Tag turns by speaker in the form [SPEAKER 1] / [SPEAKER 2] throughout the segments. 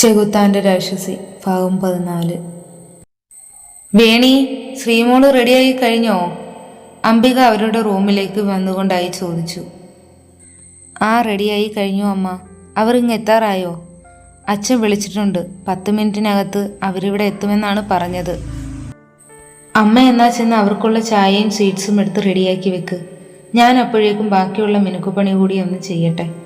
[SPEAKER 1] ചെകുത്താന്റെ രാക്ഷസി ഭാഗം പതിനാല്. വേണി ശ്രീമോൾ റെഡിയായി കഴിഞ്ഞോ? അംബിക അവരുടെ റൂമിലേക്ക് വന്നുകൊണ്ടായി ചോദിച്ചു. ആ റെഡിയായി കഴിഞ്ഞു അമ്മ. അവർ ഇങ്ങ് എത്താറായോ? അച്ഛൻ വിളിച്ചിട്ടുണ്ട്. പത്ത് മിനിറ്റിനകത്ത് അവരിവിടെ എത്തുമെന്നാണ് പറഞ്ഞത്. അമ്മ എന്നാ ചെന്ന് അവർക്കുള്ള ചായയും സ്വീറ്റ്സും എടുത്ത് റെഡിയാക്കി വെക്ക്. ഞാൻ അപ്പോഴേക്കും ബാക്കിയുള്ള മിനുക്കുപണി കൂടി ഒന്ന് ചെയ്യട്ടെ.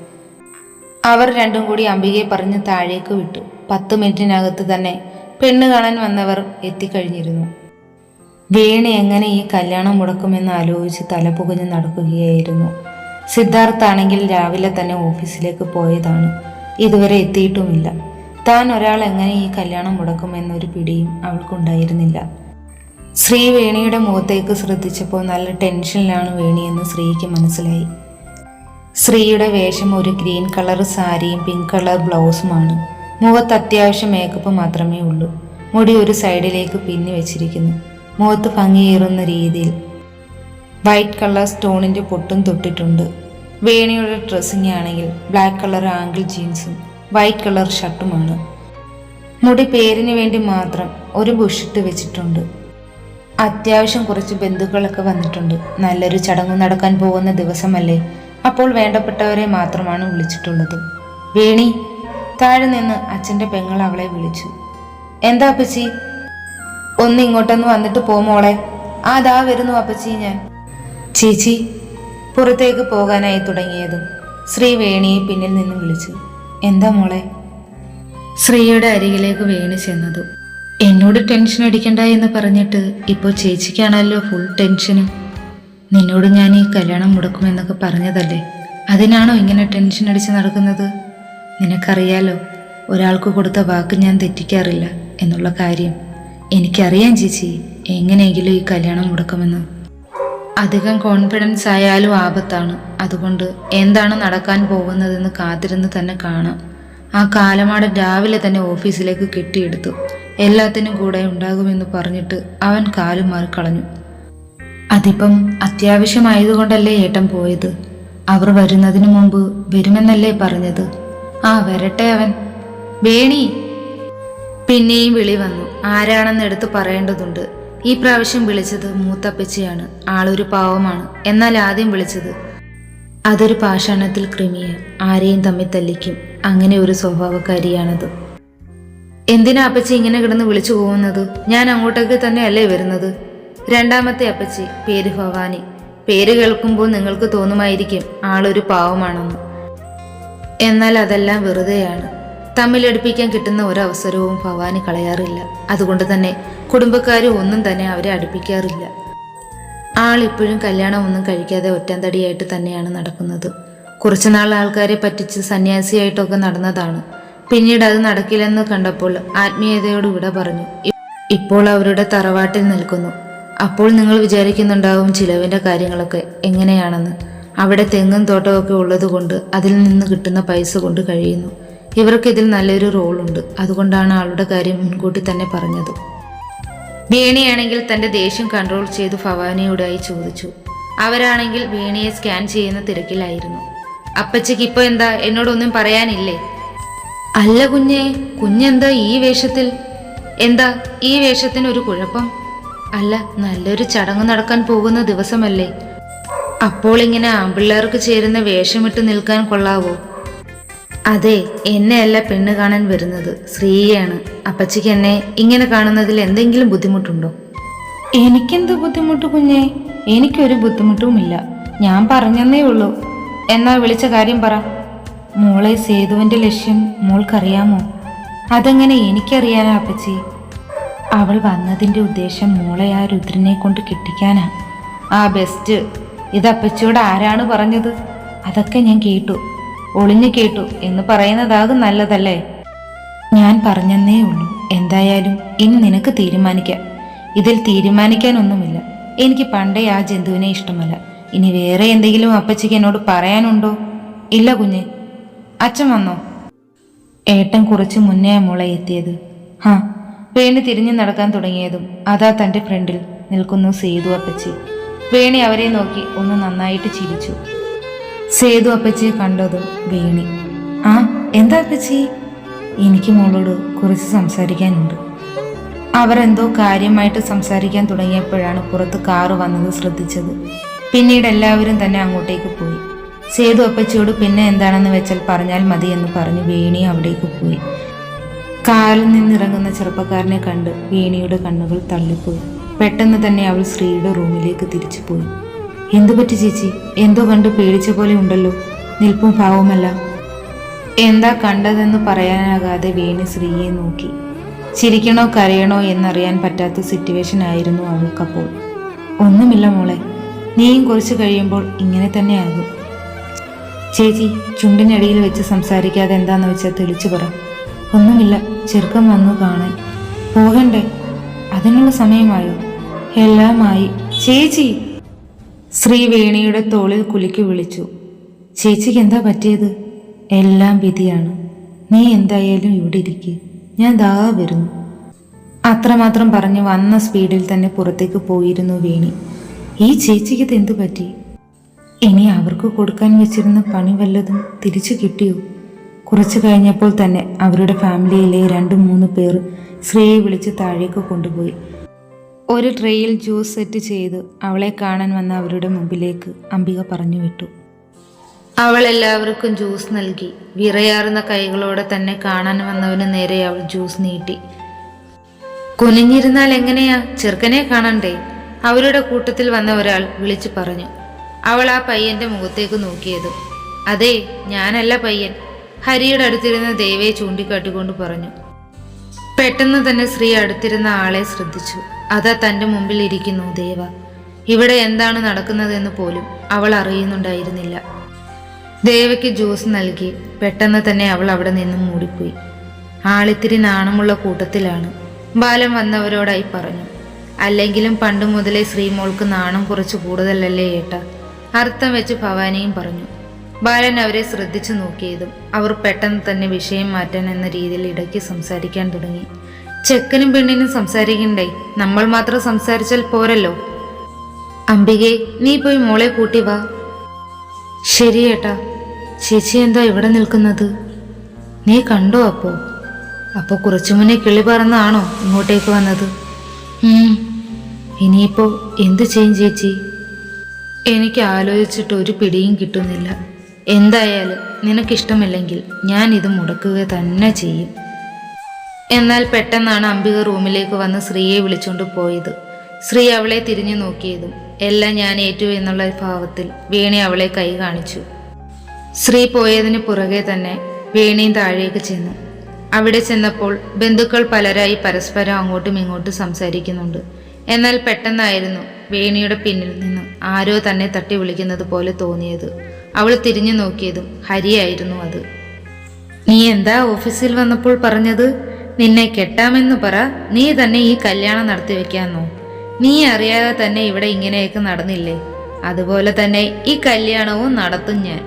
[SPEAKER 1] അവർ രണ്ടും കൂടി അംബികയെ പറഞ്ഞ് താഴേക്ക് വിട്ടു. പത്ത് മിനിറ്റിനകത്ത് തന്നെ പെണ്ണ് കാണാൻ വന്നവർ എത്തിക്കഴിഞ്ഞിരുന്നു. വീണ എങ്ങനെ ഈ കല്യാണം മുടക്കുമെന്ന് ആലോചിച്ച് തല പുകഞ്ഞ് നടക്കുകയായിരുന്നു. സിദ്ധാർത്ഥാണെങ്കിൽ രാവിലെ തന്നെ ഓഫീസിലേക്ക് പോയതാണ്. ഇതുവരെ എത്തിയിട്ടുമില്ല. താൻ ഒരാൾ എങ്ങനെ ഈ കല്യാണം മുടക്കുമെന്നൊരു പിടിയും അവൾക്കുണ്ടായിരുന്നില്ല. ശ്രീ വേണിയുടെ മുഖത്തേക്ക് ശ്രദ്ധിച്ചപ്പോൾ നല്ല ടെൻഷനിലാണ് വേണിയെന്ന് ശ്രീക്ക് മനസ്സിലായി. ശ്രീയുടെ വേഷം ഒരു ഗ്രീൻ കളർ സാരിയും പിങ്ക് കളർ ബ്ലൗസുമാണ്. മുഖത്ത് അത്യാവശ്യം മേക്കപ്പ് മാത്രമേ ഉള്ളൂ. മുടി ഒരു സൈഡിലേക്ക് പിന്നി വെച്ചിരിക്കുന്നു. മുഖത്ത് ഭംഗിയേറുന്ന രീതിയിൽ വൈറ്റ് കളർ സ്റ്റോണിന്റെ പൊട്ടും തൊട്ടിട്ടുണ്ട്. വേണിയുടെ ഡ്രസ്സിംഗ് ആണെങ്കിൽ ബ്ലാക്ക് കളർ ആംഗിൾ ജീൻസും വൈറ്റ് കളർ ഷർട്ടുമാണ്. മുടി പേരിന് വേണ്ടി മാത്രം ഒരു ബുഷിട്ട് വെച്ചിട്ടുണ്ട്. അത്യാവശ്യം കുറച്ച് ബന്ധുക്കളൊക്കെ വന്നിട്ടുണ്ട്. നല്ലൊരു ചടങ്ങ് നടക്കാൻ പോകുന്ന ദിവസമല്ലേ? അപ്പോൾ വേണ്ടപ്പെട്ടവരെ മാത്രമാണ് വിളിച്ചിട്ടുള്ളത്. വേണി താഴെ നിന്ന് അച്ഛന്റെ പെങ്ങൾ അവളെ വിളിച്ചു. എന്താ അപ്പച്ചി? ഒന്ന് ഇങ്ങോട്ടൊന്ന് വന്നിട്ട് പോ മോളെ. ആ ദാ വരുന്നു അപ്പച്ചി ഞാൻ. ചേച്ചി പുറത്തേക്ക് പോകാനായി തുടങ്ങിയതും. ശ്രീ വേണിയെ പിന്നിൽ നിന്ന് വിളിച്ചു. എന്താ മോളെ? ശ്രീയുടെ അരികിലേക്ക് വേണി ചെന്നതും. എന്നോട് ടെൻഷൻ അടിക്കണ്ട എന്ന് പറഞ്ഞിട്ട് ഇപ്പോൾ ചേച്ചിക്കാണല്ലോ ഫുൾ ടെൻഷന് നിന്നോട് ഞാൻ ഈ കല്യാണം മുടക്കുമെന്നൊക്കെ പറഞ്ഞതല്ലേ? അതിനാണോ ഇങ്ങനെ ടെൻഷൻ അടിച്ച് നടക്കുന്നത്? നിനക്കറിയാലോ ഒരാൾക്ക് കൊടുത്ത വാക്ക് ഞാൻ തെറ്റിക്കാറില്ല എന്നുള്ള കാര്യം. എനിക്കറിയാം ചേച്ചി എങ്ങനെയെങ്കിലും ഈ കല്യാണം മുടക്കുമെന്ന്. അധികം കോൺഫിഡൻസ് ആയാലും ആപത്താണ്. അതുകൊണ്ട് എന്താണ് നടക്കാൻ പോകുന്നതെന്ന് കാത്തിരുന്ന് തന്നെ കാണാം. ആ കാലമാട് രാവിലെ തന്നെ ഓഫീസിലേക്ക് കെട്ടിയെടുത്തു. എല്ലാത്തിനും കൂടെ ഉണ്ടാകുമെന്ന് പറഞ്ഞിട്ട് അവൻ കാലും മാറിക്കളഞ്ഞു അതിപ്പം അത്യാവശ്യമായതുകൊണ്ടല്ലേ ഏട്ടൻ പോയത്? അവർ വരുന്നതിന് മുമ്പ് വരുമെന്നല്ലേ പറഞ്ഞത്? ആ വരട്ടെ അവൻ. വേണി! പിന്നെയും വിളി വന്നു. ആരാണെന്ന് എടുത്ത് പറയേണ്ടതുണ്ട്. ഈ പ്രാവശ്യം വിളിച്ചത് മൂത്തപ്പച്ചയാണ്. ആളൊരു പാവമാണ്. എന്നാൽ ആദ്യം വിളിച്ചത്. അതൊരു പാഷാണത്തിൽ കൃമിയ ആരെയും തമ്മിൽ തല്ലിക്കും. അങ്ങനെ ഒരു സ്വഭാവക്കാരിയാണത്. എന്തിനാ അപ്പച്ചി ഇങ്ങനെ കിടന്ന് വിളിച്ചു പോകുന്നത്? ഞാൻ അങ്ങോട്ടേക്ക് തന്നെയല്ലേ വരുന്നത്? രണ്ടാമത്തെ അപ്പച്ചി പേര് ഭവാനി. പേര് കേൾക്കുമ്പോൾ നിങ്ങൾക്ക് തോന്നുമായിരിക്കും ആളൊരു പാവമാണെന്ന്. എന്നാൽ അതെല്ലാം വെറുതെയാണ്. തമ്മിലടുപ്പിക്കാൻ കിട്ടുന്ന ഒരവസരവും ഭവാനി കളയാറില്ല. അതുകൊണ്ട് തന്നെ കുടുംബക്കാരും ഒന്നും തന്നെ അവരെ അടുപ്പിക്കാറില്ല. ആൾ ഇപ്പോഴും കല്യാണം ഒന്നും കഴിക്കാതെ ഒറ്റന്തടിയായിട്ട് തന്നെയാണ് നടക്കുന്നത്. കുറച്ചുനാൾ ആൾക്കാരെ പറ്റിച്ച് സന്യാസിയായിട്ടൊക്കെ നടന്നതാണ്. പിന്നീട് അത് നടക്കില്ലെന്ന് കണ്ടപ്പോൾ ആത്മീയതയോട് വിട പറഞ്ഞു. ഇപ്പോൾ അവരുടെ തറവാട്ടിൽ നിൽക്കുന്നു. അപ്പോൾ നിങ്ങൾ വിചാരിക്കുന്നുണ്ടാവും ചിലവിന്റെ കാര്യങ്ങളൊക്കെ എങ്ങനെയാണെന്ന്. അവിടെ തെങ്ങും തോട്ടമൊക്കെ ഉള്ളതുകൊണ്ട് അതിൽ നിന്ന് കിട്ടുന്ന പൈസ കൊണ്ട് കഴിയുന്നു. ഇവർക്കിതിൽ നല്ലൊരു റോളുണ്ട് അതുകൊണ്ടാണ് ആളുടെ കാര്യം മുൻകൂട്ടി തന്നെ പറഞ്ഞത്. വീണിയാണെങ്കിൽ തന്റെ ദേഷ്യം കൺട്രോൾ ചെയ്ത് ഭവാനിയോടായി ചോദിച്ചു. അവരാണെങ്കിൽ വീണിയെ സ്കാൻ ചെയ്യുന്ന തിരക്കിലായിരുന്നു. അപ്പച്ചയ്ക്ക് ഇപ്പൊ എന്താ? എന്നോടൊന്നും പറയാനില്ലേ? അല്ല കുഞ്ഞേ കുഞ്ഞെന്താ ഈ വേഷത്തിൽ? എന്താ ഈ വേഷത്തിന് ഒരു കുഴപ്പം? അല്ല നല്ലൊരു ചടങ്ങ് നടക്കാൻ പോകുന്ന ദിവസമല്ലേ? അപ്പോൾ ഇങ്ങനെ ആമ്പിള്ളേർക്ക് ചേരുന്ന വേഷമിട്ട് നിൽക്കാൻ കൊള്ളാവോ? അതെ എന്നെയല്ല പെണ്ണ് കാണാൻ വരുന്നത് സ്ത്രീയാണ്. അപ്പച്ചിക്ക് എന്നെ ഇങ്ങനെ കാണുന്നതിൽ എന്തെങ്കിലും ബുദ്ധിമുട്ടുണ്ടോ? എനിക്കെന്ത് ബുദ്ധിമുട്ട് കുഞ്ഞെ? എനിക്കൊരു ബുദ്ധിമുട്ടുമില്ല. ഞാൻ പറഞ്ഞെന്നേ ഉള്ളൂ. എന്നാ വിളിച്ച കാര്യം പറ. മോളെ സേതുവിന്റെ ലക്ഷ്യം മോൾക്കറിയാമോ? അതെങ്ങനെ എനിക്കറിയാനാ അപ്പച്ചി? അവൾ വന്നതിന്റെ ഉദ്ദേശം മോളെ ആ രുദ്രനെ കൊണ്ട് കെട്ടിക്കാനാ. ആ ബെസ്റ്റ് ഇത് അപ്പച്ചിയോട് ആരാണ് പറഞ്ഞത്? അതൊക്കെ ഞാൻ കേട്ടു. ഒളിഞ്ഞു കേട്ടു എന്ന് പറയുന്നതാകും നല്ലതല്ലേ? ഞാൻ പറഞ്ഞെന്നേ ഉള്ളൂ. എന്തായാലും ഇനി നിനക്ക് തീരുമാനിക്കാം. ഇതിൽ തീരുമാനിക്കാനൊന്നുമില്ല. എനിക്ക് പണ്ടേ ആ ജന്തുവിനെ ഇഷ്ടമല്ല. ഇനി വേറെ എന്തെങ്കിലും അപ്പച്ചിക്ക് എന്നോട് പറയാനുണ്ടോ? ഇല്ല കുഞ്ഞെ. അച്ഛൻ വന്നോ? ഏട്ടൻ കുറച്ച് മുന്നേ മോളെ എത്തിയത്. ഹാ വേണി തിരിഞ്ഞു നടക്കാൻ തുടങ്ങിയതും അതാ തന്റെ ഫ്രണ്ടിൽ നിൽക്കുന്നു സേതു അപ്പച്ചി. വേണി അവരെ നോക്കി ഒന്ന് നന്നായിട്ട് ചിരിച്ചു. സേതു അപ്പച്ചിയെ കണ്ടതും വേണി. ആ എന്താ അപ്പച്ചി? എനിക്ക് മോളോട് കുറച്ച് സംസാരിക്കാനുണ്ട്. അവരെന്തോ കാര്യമായിട്ട് സംസാരിക്കാൻ തുടങ്ങിയപ്പോഴാണ് പുറത്ത് കാറ് വന്നത് ശ്രദ്ധിച്ചത്. പിന്നീട് എല്ലാവരും തന്നെ അങ്ങോട്ടേക്ക് പോയി. സേതു അപ്പച്ചിയോട് പിന്നെ എന്താണെന്ന് വെച്ചാൽ പറഞ്ഞാൽ മതി എന്ന് പറഞ്ഞു വേണി അവിടേക്ക് പോയി. കാറിൽ നിന്നിറങ്ങുന്ന ചെറുപ്പക്കാരനെ കണ്ട് വീണിയുടെ കണ്ണുകൾ തള്ളിപ്പോയി. പെട്ടെന്ന് തന്നെ അവൾ ശ്രീയുടെ റൂമിലേക്ക് തിരിച്ചു പോയി എന്തു പറ്റി ചേച്ചി? എന്തോ കണ്ട് പേടിച്ച പോലെ ഉണ്ടല്ലോ. നിൽപ്പും ഭാവുമല്ല. എന്താ കണ്ടതെന്ന് പറയാനാകാതെ വീണി ശ്രീയെ നോക്കി. ചിരിക്കണോ കരയണോ എന്നറിയാൻ പറ്റാത്ത സിറ്റുവേഷൻ ആയിരുന്നു അവൾക്കപ്പോൾ. ഒന്നുമില്ല മോളെ. നീയും കുറച്ച് കഴിയുമ്പോൾ ഇങ്ങനെ തന്നെ ആകും. ചേച്ചി ചുണ്ടിനടിയിൽ വെച്ച് സംസാരിക്കാതെ എന്താണെന്ന് വെച്ചാൽ തെളിച്ചു പറ. ഒന്നുമില്ല. ചെറുക്കം വന്നു കാണാൻ. പോകണ്ടേ? അതിനുള്ള സമയമായോ? എല്ലാമായി. ചേച്ചി! ശ്രീ വേണിയുടെ തോളിൽ കുലുക്കി വിളിച്ചു. ചേച്ചിക്ക് എന്താ പറ്റിയത്? എല്ലാം വിധിയാണ്. നീ എന്തായാലും ഇവിടെ ഇരിക്കുക ഞാൻ ദാ വരുന്നു. അത്രമാത്രം പറഞ്ഞ് വന്ന സ്പീഡിൽ തന്നെ പുറത്തേക്ക് പോയിരുന്നു വേണി. ഈ ചേച്ചിക്ക് എന്തു പറ്റി? ഇനി അവർക്ക് കൊടുക്കാൻ വെച്ചിരുന്ന പണി വല്ലതും തിരിച്ചു കിട്ടിയോ? കുറച്ചു കഴിഞ്ഞപ്പോൾ തന്നെ അവരുടെ ഫാമിലിയിലെ രണ്ട് മൂന്ന് പേർ ശ്രീയെ വിളിച്ച് താഴേക്ക് കൊണ്ടുപോയി. ഒരു ട്രേയിൽ ജ്യൂസ് സെറ്റ് ചെയ്ത് അവളെ കാണാൻ വന്ന അവരുടെ മുമ്പിലേക്ക് അംബിക പറഞ്ഞു വിട്ടു. അവൾ എല്ലാവർക്കും ജ്യൂസ് നൽകി. വിറയാറുന്ന കൈകളോടെ തന്നെ കാണാൻ വന്നവന് നേരെ അവൾ ജ്യൂസ് നീട്ടി. കുനിഞ്ഞിരുന്നാൽ എങ്ങനെയാ? ചെറുക്കനെ കാണണ്ടേ? അവരുടെ കൂട്ടത്തിൽ വന്ന ഒരാൾ വിളിച്ചു പറഞ്ഞു. അവൾ ആ പയ്യന്റെ മുഖത്തേക്ക് നോക്കിയത്. അതെ ഞാനല്ല പയ്യൻ. ഹരിയുടെ അടുത്തിരുന്ന ദേവയെ ചൂണ്ടിക്കാട്ടിക്കൊണ്ട് പറഞ്ഞു. പെട്ടെന്ന് തന്നെ സ്ത്രീ അടുത്തിരുന്ന ആളെ ശ്രദ്ധിച്ചു. അതാ തന്റെ മുമ്പിൽ ഇരിക്കുന്നു ദേവ. ഇവിടെ എന്താണ് നടക്കുന്നതെന്ന് പോലും അവൾ അറിയുന്നുണ്ടായിരുന്നില്ല. ദേവയ്ക്ക് ജ്യൂസ് നൽകി. പെട്ടെന്ന് തന്നെ അവൾ അവിടെ നിന്നും മൂടിപ്പോയി. ആളിത്തിരി നാണമുള്ള കൂട്ടത്തിലാണ്. ബാലൻ വന്നവരോടായി പറഞ്ഞു. അല്ലെങ്കിലും പണ്ട് മുതലേ ശ്രീമോൾക്ക് നാണം കുറച്ച് കൂടുതലല്ലേ ഏട്ട? അർത്ഥം വെച്ച് ഭവാനിയും പറഞ്ഞു. ബാലൻ അവരെ ശ്രദ്ധിച്ചു നോക്കിയതും അവർ പെട്ടെന്ന് തന്നെ വിഷയം മാറ്റാൻ എന്ന രീതിയിൽ ഇടയ്ക്ക് സംസാരിക്കാൻ തുടങ്ങി. ചെക്കനും പെണ്ണിനും സംസാരിക്കണ്ടേ? നമ്മൾ മാത്രം സംസാരിച്ചാൽ പോരല്ലോ. അംബികെ നീ പോയി മോളെ കൂട്ടി വാ. ശരി ഏട്ടാ. ചേച്ചി എന്താ ഇവിടെ നിൽക്കുന്നത്? നീ കണ്ടോ അപ്പോ? അപ്പോ കുറച്ചു മുന്നേ കിളി പറന്നാണോ ഇങ്ങോട്ടേക്ക് വന്നത്. ഇനിയിപ്പോ എന്തു ചെയ്യും ചേച്ചി? എനിക്ക് ആലോചിച്ചിട്ട് ഒരു പിടിയും കിട്ടുന്നില്ല. എന്തായാലും നിനക്കിഷ്ടമില്ലെങ്കിൽ ഞാൻ ഇത് മുടക്കുക തന്നെ ചെയ്യും. എന്നാൽ പെട്ടെന്നാണ് അംബിക റൂമിലേക്ക് വന്ന് ശ്രീയെ വിളിച്ചുകൊണ്ട് പോയത്. ശ്രീ അവളെ തിരിഞ്ഞു നോക്കിയതും എല്ലാം ഞാൻ ഏറ്റു എന്നുള്ള ഭാവത്തിൽ വേണി അവളെ കൈ കാണിച്ചു. ശ്രീ പോയതിന് പുറകെ തന്നെ വേണിയും താഴേക്ക് ചെന്നു. അവിടെ ചെന്നപ്പോൾ ബന്ധുക്കൾ പലരായി പരസ്പരം അങ്ങോട്ടും ഇങ്ങോട്ടും സംസാരിക്കുന്നുണ്ട്. എന്നാൽ പെട്ടെന്നായിരുന്നു വേണിയുടെ പിന്നിൽ നിന്ന് ആരോ തന്നെ തട്ടി വിളിക്കുന്നത് പോലെ തോന്നിയത്. അവൾ തിരിഞ്ഞു നോക്കിയതും ഹരിയായിരുന്നു അത്. നീ എന്താ ഓഫീസിൽ വന്നപ്പോൾ പറഞ്ഞത്? നിന്നെ കെട്ടാമെന്ന് പറ. നീ തന്നെ ഈ കല്യാണം നടത്തി വെക്കാന്നോ നീ അറിയാതെ തന്നെ ഇവിടെ ഇങ്ങനെയൊക്കെ നടന്നില്ലേ? അതുപോലെ തന്നെ ഈ കല്യാണവും നടത്തും ഞാൻ.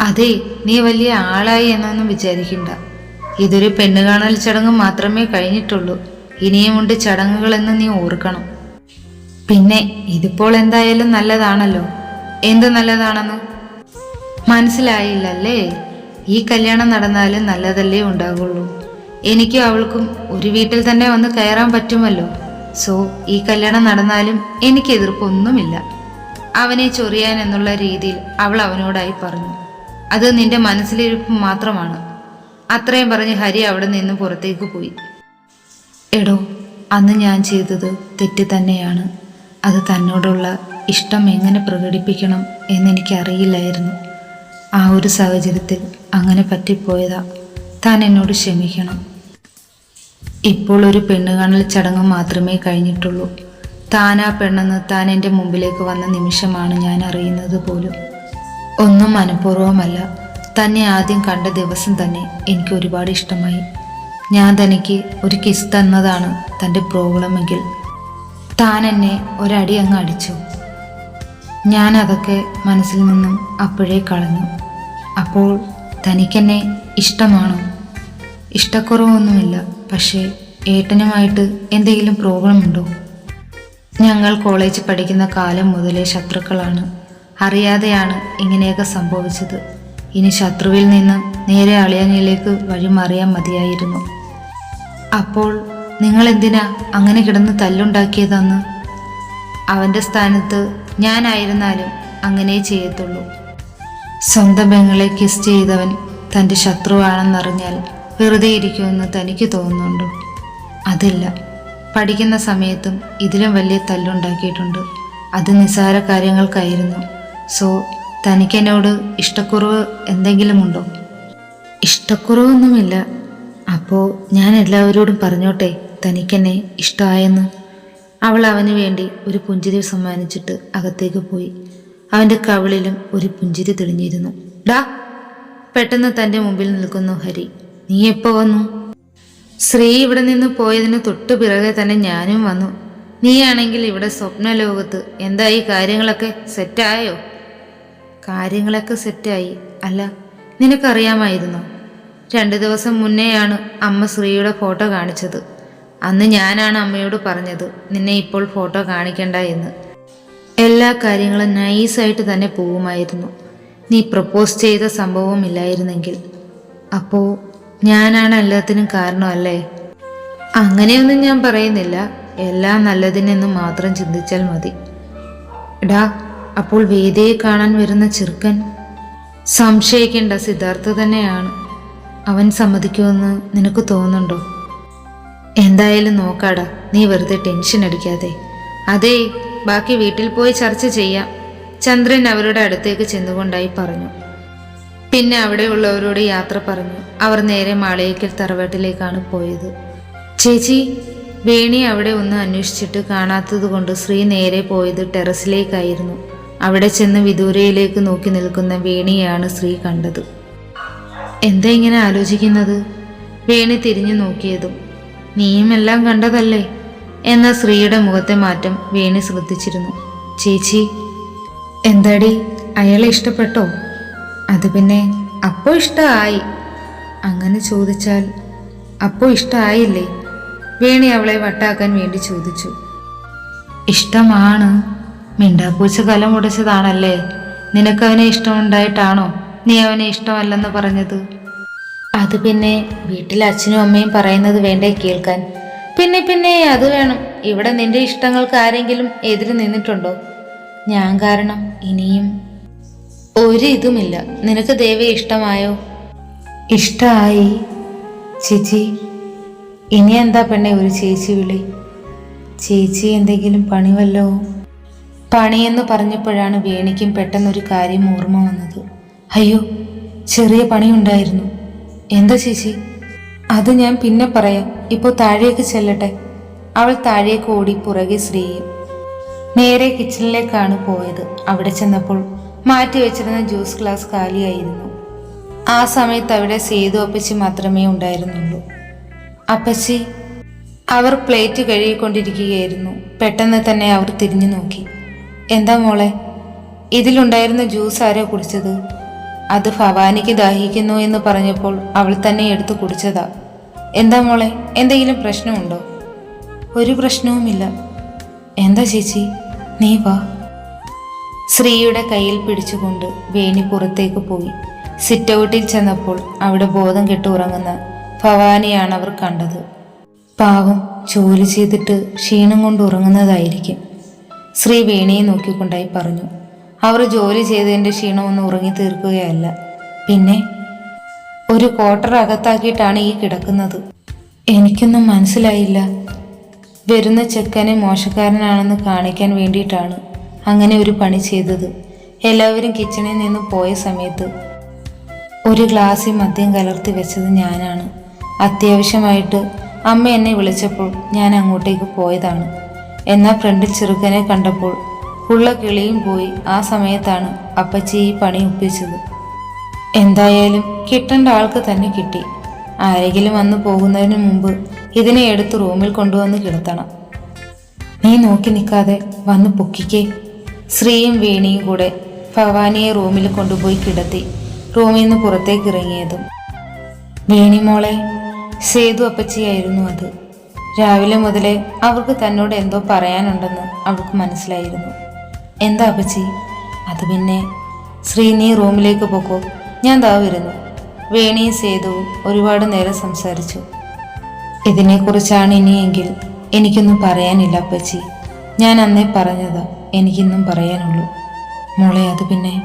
[SPEAKER 1] അതെ നീ വലിയ ആളായി എന്നൊന്നും വിചാരിക്കണ്ട. ഇതൊരു പെണ്ണുകാണൽ ചടങ്ങ് മാത്രമേ കഴിഞ്ഞിട്ടുള്ളൂ. ഇനിയുമുണ്ട് ചടങ്ങുകളെന്ന് നീ ഓർക്കണം. പിന്നെ ഇതിപ്പോൾ എന്തായാലും നല്ലതാണല്ലോ. എന്ത് നല്ലതാണെന്ന്? മനസ്സിലായില്ലല്ലേ? ഈ കല്യാണം നടന്നാലും നല്ലതല്ലേ ഉണ്ടാകുള്ളൂ എനിക്കും അവൾക്കും ഒരു വീട്ടിൽ തന്നെ വന്ന് കയറാൻ പറ്റുമല്ലോ. സോ ഈ കല്യാണം നടന്നാലും എനിക്ക് എതിർപ്പൊന്നുമില്ല. അവനെ ചൊറിയാൻ എന്നുള്ള രീതിയിൽ അവൾ അവനോടായി പറഞ്ഞു. അത് നിന്റെ മനസ്സിലിരിപ്പ് മാത്രമാണ്. അത്രയും പറഞ്ഞ് ഹരി അവിടെ നിന്ന് പുറത്തേക്ക് പോയി. എടോ അന്ന് ഞാൻ ചെയ്തത് തെറ്റ് തന്നെയാണ്. അത് തന്നോടുള്ള ഇഷ്ടം എങ്ങനെ പ്രകടിപ്പിക്കണം എന്നെനിക്കറിയില്ലായിരുന്നു. ആ ഒരു സാഹചര്യത്തിൽ അങ്ങനെ പറ്റിപ്പോയതാ. താൻ എന്നോട് ക്ഷമിക്കണം. ഇപ്പോൾ ഒരു പെണ്ണുകാണൽ ചടങ്ങ് മാത്രമേ കഴിഞ്ഞിട്ടുള്ളൂ. താൻ ആ പെണ്ണെന്ന് താൻ എന്റെ മുമ്പിലേക്ക് വന്ന നിമിഷമാണ് ഞാൻ അറിയുന്നത് പോലും. ഒന്നും മനഃപൂർവമല്ല. തന്നെ ആദ്യം കണ്ട ദിവസം തന്നെ എനിക്ക് ഒരുപാട് ഇഷ്ടമായി. ഞാൻ തനിക്ക് ഒരു കിസ് തന്നതാണ് തന്റെ പ്രോബ്ലമെങ്കിൽ താൻ എന്നെ ഒരടി അങ്ങ് അടിച്ചു. ഞാൻ അതൊക്കെ മനസ്സിൽ നിന്നും അപ്പോഴേ കളഞ്ഞു. അപ്പോൾ തനിക്കെന്നെ ഇഷ്ടമാണോ? ഇഷ്ടക്കുറവൊന്നുമില്ല. പക്ഷേ ഏട്ടനുമായിട്ട് എന്തെങ്കിലും പ്രോബ്ലം ഉണ്ടോ ഞങ്ങൾ കോളേജിൽ പഠിക്കുന്ന കാലം മുതലേ ശത്രുക്കളാണ്. അറിയാതെയാണ് ഇങ്ങനെയൊക്കെ സംഭവിച്ചത്. ഇനി ശത്രുവിൽ നിന്ന് നേരെ അളിയനിലേക്ക് വഴിമാറിയാൽ മതിയായിരുന്നു. അപ്പോൾ നിങ്ങൾ എന്തിനാ അങ്ങനെ കിടന്ന് തല്ലുണ്ടാക്കിയതെന്ന്? അവന്റെ സ്ഥാനത്ത് ഞാനായിരുന്നാലും അങ്ങനെ ചെയ്യത്തുള്ളൂ. സ്വന്തം പെങ്ങളെ കിസ് ചെയ്തവൻ തന്റെ ശത്രുവാണെന്നറിഞ്ഞാൽ വെറുതെ ഇരിക്കുമെന്ന് തനിക്ക് തോന്നുന്നുണ്ടോ. അതില്ല. പഠിക്കുന്ന സമയത്തും ഇതിലും വലിയ തല്ലുണ്ടാക്കിയിട്ടുണ്ട്. അത് നിസ്സാര കാര്യങ്ങൾക്കായിരുന്നു. സോ തനിക്കെന്നോട് ഇഷ്ടക്കുറവ് എന്തെങ്കിലുമുണ്ടോ? ഇഷ്ടക്കുറവൊന്നുമില്ല. അപ്പോൾ ഞാൻ എല്ലാവരോടും പറഞ്ഞോട്ടെ തനിക്കെന്നെ ഇഷ്ടമായെന്ന് അവൾ അവന് വേണ്ടി ഒരു പുഞ്ചിരി സമ്മാനിച്ചിട്ട് അകത്തേക്ക് പോയി. അവന്റെ കവിളിലും ഒരു പുഞ്ചിരി തെളിഞ്ഞിരുന്നു. ഡാ പെട്ടെന്ന് തന്റെ മുമ്പിൽ നിൽക്കുന്നു ഹരി. നീ എപ്പോ വന്നു? ശ്രീ ഇവിടെ നിന്ന് പോയതിന് തൊട്ടു പിറകെ തന്നെ ഞാനും വന്നു. നീയാണെങ്കിൽ ഇവിടെ സ്വപ്നലോകത്ത് എന്തായി കാര്യങ്ങളൊക്കെ സെറ്റായോ? കാര്യങ്ങളൊക്കെ സെറ്റായി. അല്ല നിനക്കറിയാമായിരുന്നോ? രണ്ടു ദിവസം മുന്നേയാണ് അമ്മ ശ്രീയുടെ ഫോട്ടോ കാണിച്ചത്. അന്ന് ഞാനാണ് അമ്മയോട് പറഞ്ഞത് നിന്നെ ഇപ്പോൾ ഫോട്ടോ കാണിക്കണ്ട എന്ന്. എല്ലാ കാര്യങ്ങളും നൈസായിട്ട് തന്നെ പോവുമായിരുന്നു നീ പ്രപ്പോസ് ചെയ്ത സംഭവം ഇല്ലായിരുന്നെങ്കിൽ. അപ്പോൾ ഞാനാണ് എല്ലാത്തിനും കാരണമല്ലേ? അങ്ങനെയൊന്നും ഞാൻ പറയുന്നില്ല. എല്ലാം നല്ലതിനെന്ന് മാത്രം ചിന്തിച്ചാൽ മതി. ഡാ അപ്പോൾ വേദിയെ കാണാൻ വരുന്ന ചെറുക്കൻ? സംശയിക്കേണ്ട സിദ്ധാർത്ഥ തന്നെയാണ്. അവൻ സമ്മതിക്കുമെന്ന് നിനക്ക് തോന്നുന്നുണ്ടോ? എന്തായാലും നോക്കാടാ. നീ വെറുതെ ടെൻഷൻ അടിക്കാതെ. അതേ ബാക്കി വീട്ടിൽ പോയി ചർച്ച ചെയ്യാം. ചന്ദ്രൻ അവരുടെ അടുത്തേക്ക് ചെന്നുകൊണ്ടായി പറഞ്ഞു. പിന്നെ അവിടെയുള്ളവരോട് യാത്ര പറഞ്ഞു. അവർ നേരെ മാളയേക്കൽ തറവാട്ടിലേക്കാണ് പോയത്. ചേച്ചി വേണി അവിടെ ഒന്ന് അന്വേഷിച്ചിട്ട് കാണാത്തതുകൊണ്ട് ശ്രീ നേരെ പോയത് ടെറസിലേക്കായിരുന്നു. അവിടെ ചെന്ന് വിദൂരയിലേക്ക് നോക്കി നിൽക്കുന്ന വേണിയാണ് ശ്രീ കണ്ടത്. എന്താ ഇങ്ങനെ ആലോചിക്കുന്നത്? വേണി തിരിഞ്ഞു നോക്കിയതും നീയും എല്ലാം കണ്ടതല്ലേ? എന്ന സ്ത്രീയുടെ മുഖത്തെ മാറ്റം വേണി ശ്രദ്ധിച്ചിരുന്നു. ചേച്ചി എന്താടി? അയാളെ ഇഷ്ടപ്പെട്ടോ? അത് പിന്നെ അപ്പോൾ ഇഷ്ടമായി അങ്ങനെ ചോദിച്ചാൽ അപ്പോൾ ഇഷ്ടമായില്ലേ വേണി അവളെ വട്ടാക്കാൻ വേണ്ടി ചോദിച്ചു. ഇഷ്ടമാണ്. മിണ്ടാപ്പൂച്ച കലം മുടച്ചതാണല്ലേ നിനക്കവനെ ഇഷ്ടമുണ്ടായിട്ടാണോ? നീ അവനെ ഇഷ്ടമല്ലെന്ന് പറഞ്ഞത്? അത് പിന്നെ വീട്ടിൽ അച്ഛനും അമ്മയും പറയുന്നത് വേണ്ടേ കേൾക്കാൻ. പിന്നെ പിന്നെ അത് വേണം. ഇവിടെ നിന്റെ ഇഷ്ടങ്ങൾക്ക് ആരെങ്കിലും എതിര് നിന്നിട്ടുണ്ടോ? ഞാൻ കാരണം ഇനിയും ഒരു ഇതുമില്ല. നിനക്ക് ദേവി ഇഷ്ടമായോ? ഇഷ്ടമായി ചേച്ചി ഇനി എന്താ പെണ്ണെ ഒരു ചേച്ചി വിളി? ചേച്ചി എന്തെങ്കിലും പണി വല്ലോ പണിയെന്ന് പറഞ്ഞപ്പോഴാണ് വേണിക്കും പെട്ടെന്നൊരു കാര്യം ഓർമ്മ വന്നത്. അയ്യോ ചെറിയ പണിയുണ്ടായിരുന്നു. എന്താ ചേച്ചി? അത് ഞാൻ പിന്നെ പറയാം. ഇപ്പോൾ താഴേക്ക് ചെല്ലട്ടെ. അവൾ താഴേക്ക് ഓടി പുറകെ ശ്രീയും നേരെ കിച്ചണിലേക്കാണ് പോയത്. അവിടെ ചെന്നപ്പോൾ മാറ്റി വെച്ചിരുന്ന ജ്യൂസ് ഗ്ലാസ് കാലിയായിരുന്നു. ആ സമയത്ത് അവിടെ സേതു അപ്പച്ചി മാത്രമേ ഉണ്ടായിരുന്നുള്ളൂ. അപ്പച്ചി അവർ പ്ലേറ്റ് കഴുകിക്കൊണ്ടിരിക്കുകയായിരുന്നു. പെട്ടെന്ന് തന്നെ അവർ തിരിഞ്ഞു നോക്കി. എന്താ മോളെ ഇതിലുണ്ടായിരുന്ന ജ്യൂസ് ആരോ കുടിച്ചത്? അത് ഭവാനിക്ക് ദാഹിക്കുന്നു എന്ന് പറഞ്ഞപ്പോൾ അവൾ തന്നെ എടുത്തു കുടിച്ചതാ. എന്താ മോളെ എന്തെങ്കിലും പ്രശ്നമുണ്ടോ? ഒരു പ്രശ്നവുമില്ല. എന്താ ചേച്ചി? നീ വാ. ശ്രീയുടെ കയ്യിൽ പിടിച്ചുകൊണ്ട് വേണി പുറത്തേക്ക് പോയി. സിറ്റൗട്ടിൽ ചെന്നപ്പോൾ അവിടെ ബോധം കെട്ട് ഉറങ്ങുന്ന ഭവാനിയാണ് അവർ കണ്ടത്. പാവം ജോലി ചെയ്തിട്ട് ക്ഷീണം കൊണ്ട് ഉറങ്ങുന്നതായിരിക്കും. ശ്രീ വേണിയെ നോക്കിക്കൊണ്ടായി പറഞ്ഞു. അവർ ജോലി ചെയ്തതിന്റെ ക്ഷീണമൊന്നും ഉറങ്ങി തീർക്കുകയല്ല. പിന്നെ ഒരു ക്വാർട്ടർ അകത്താക്കിയിട്ടാണ് ഈ കിടക്കുന്നത്. എനിക്കൊന്നും മനസ്സിലായില്ല. വരുന്ന ചെക്കനെ മോശക്കാരനാണെന്ന് കാണിക്കാൻ വേണ്ടിയിട്ടാണ് അങ്ങനെ ഒരു പണി ചെയ്തത്. എല്ലാവരും കിച്ചണിൽ നിന്ന് പോയ സമയത്ത് ഒരു ഗ്ലാസ്സിൽ മദ്യം കലർത്തി വെച്ചത് ഞാനാണ്. അത്യാവശ്യമായിട്ട് അമ്മ എന്നെ വിളിച്ചപ്പോൾ ഞാൻ അങ്ങോട്ടേക്ക് പോയതാണ്. എന്നാൽ ഫ്രണ്ടിൽ ചെറുക്കനെ കണ്ടപ്പോൾ ഉള്ള കിളിയും പോയി ആ സമയത്താണ് അപ്പച്ചി ഈ പണി ഒപ്പിച്ചത്. എന്തായാലും കിട്ടേണ്ട ആൾക്ക് തന്നെ കിട്ടി. ആരെങ്കിലും വന്നു പോകുന്നതിന് മുമ്പ് ഇതിനെ എടുത്ത് റൂമിൽ കൊണ്ടുവന്ന് കിടത്തണം. നീ നോക്കി നിൽക്കാതെ വന്ന് പൊക്കിക്കേ. ശ്രീയും വീണിയും കൂടെ ഭവാനിയെ റൂമിൽ കൊണ്ടുപോയി കിടത്തി റൂമിൽ നിന്ന് പുറത്തേക്ക് ഇറങ്ങിയതും. വീണി മോളെ സേതു അപ്പച്ചിയായിരുന്നു അത്. രാവിലെ മുതലേ അവർക്ക് തന്നോട് എന്തോ പറയാനുണ്ടെന്ന് അവൾക്ക് മനസ്സിലായിരുന്നു. എന്താ അപ്പച്ചി? അത് പിന്നെ ശ്രീ നീ റൂമിലേക്ക് പോക്കോ. ഞാൻ ദാ വരുന്നു. വേണിയും സേതുവും ഒരുപാട് നേരം സംസാരിച്ചു. ഇതിനെക്കുറിച്ചാണ് ഇനിയെങ്കിൽ എനിക്കൊന്നും പറയാനില്ല അപ്പച്ചി. ഞാൻ അന്നേ പറഞ്ഞത് എനിക്കിന്നും പറയാനുള്ളൂ. മോളെ അത് പിന്നെ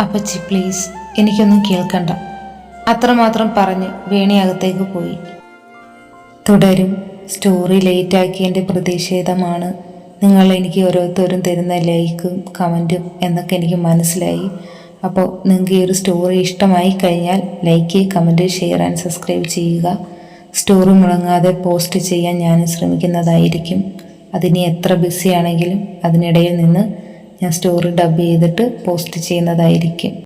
[SPEAKER 1] അപ്പച്ചി പ്ലീസ് എനിക്കൊന്നും കേൾക്കണ്ട. അത്രമാത്രം പറഞ്ഞ് വേണി അകത്തേക്ക് പോയി. തുടരും. സ്റ്റോറി ലേറ്റാക്കിയതിന്റെ പ്രതിഷേധമാണ് നിങ്ങൾ എനിക്ക് ഓരോരുത്തരും തരുന്ന ലൈക്കും കമന്റും എന്നൊക്കെ എനിക്ക് മനസ്സിലായി. അപ്പോൾ നിങ്ങൾക്ക് ഈ ഒരു സ്റ്റോറി ഇഷ്ടമായി കഴിഞ്ഞാൽ like comment share and subscribe ചെയ്യുക. സ്റ്റോറി മുടങ്ങാതെ പോസ്റ്റ് ചെയ്യാൻ ഞാൻ ശ്രമിക്കുന്നതായിരിക്കും. അതിനി എത്ര ബിസി ആണെങ്കിലും അതിനിടയിൽ നിന്ന് ഞാൻ സ്റ്റോറി ഡബ് ചെയ്തിട്ട് പോസ്റ്റ് ചെയ്യുന്നതായിരിക്കും.